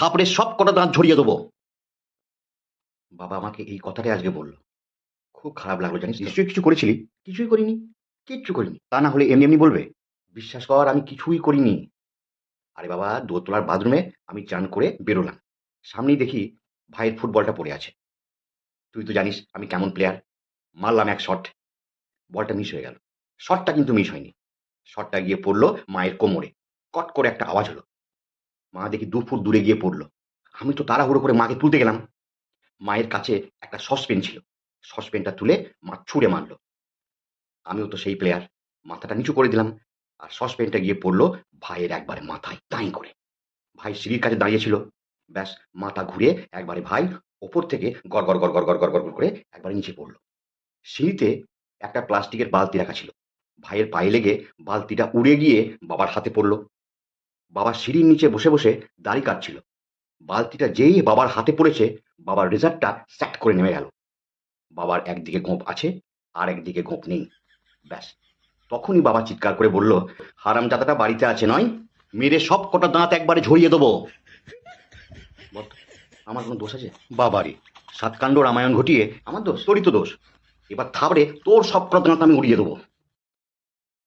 থাপড়ে সব কটা দাঁত ঝরিয়ে দেবো। বাবা আমাকে এই কথাটাই আজকে বলল। খুব খারাপ লাগল জানিস নিশ্চয়ই কিছু করেছিলি? কিছুই করিনি কিচ্ছু করিনি। তা না হলে এমনি এমনি বলবে। বিশ্বাস কর আমি কিছুই করিনি। আরে বাবা দোতলার বাথরুমে আমি চান করে বেরোলাম। সামনেই দেখি ভাইয়ের ফুটবলটা পড়ে আছে। তুই তো জানিস আমি কেমন প্লেয়ার মারলাম এক শট বলটা মিস হয়ে গেল। শটটা কিন্তু মিস হয়নি। শটটা গিয়ে পড়ল মায়ের কোমরে। কট করে একটা আওয়াজ হলো। মা দেখি দু ফুট দূরে গিয়ে পড়ল। আমি তো তাড়াহুড়ো করে মাকে তুলতে গেলাম। মায়ের কাছে একটা সসপেন ছিল। সসপেনটা তুলে মা ছুঁড়ে মারলো। আমিও তো সেই প্লেয়ার মাথাটা নিচু করে দিলাম। আর সসপেনটা গিয়ে পড়ল ভাইয়ের একবারে মাথায় তাই করে। ভাই সিঁড়ির কাছে দাঁড়িয়েছিল ব্যাস মাথা ঘুরে একবারে ভাই ওপর থেকে গড় গড় গড় গড় গড় গড় গড় করে একবারে নিচে পড়ল। সিঁড়িতে একটা প্লাস্টিকের বালতি রাখা ছিল। ভাইয়ের পায়ে লেগে বালতিটা উড়ে গিয়ে বাবার হাতে পড়ল। বাবা সিঁড়ির নিচে বসে বসে দাড়ি কাটছিল। বালতিটা যেই বাবার হাতে পড়েছে, বাবার রেজাল্টটা স্যাট করে নেমে গেল। বাবার একদিকে গোঁপ আছে, আর একদিকে গোঁপ নেই। ব্যাস। তখনই বাবা চিৎকার করে বলল, হারামজাদাটা বাড়িতে আছে নয়, মেরে সব কটা দাঁত একবারে ঝরিয়ে দেবো। আমার কোনো দোষ আছে? বাবারে সাতকাণ্ড রামায়ণ ঘটিয়ে আমার দোষ তোরই তো দোষ। এবার থাবড়ে তোর সব কটা দাঁত আমি উড়িয়ে দেবো।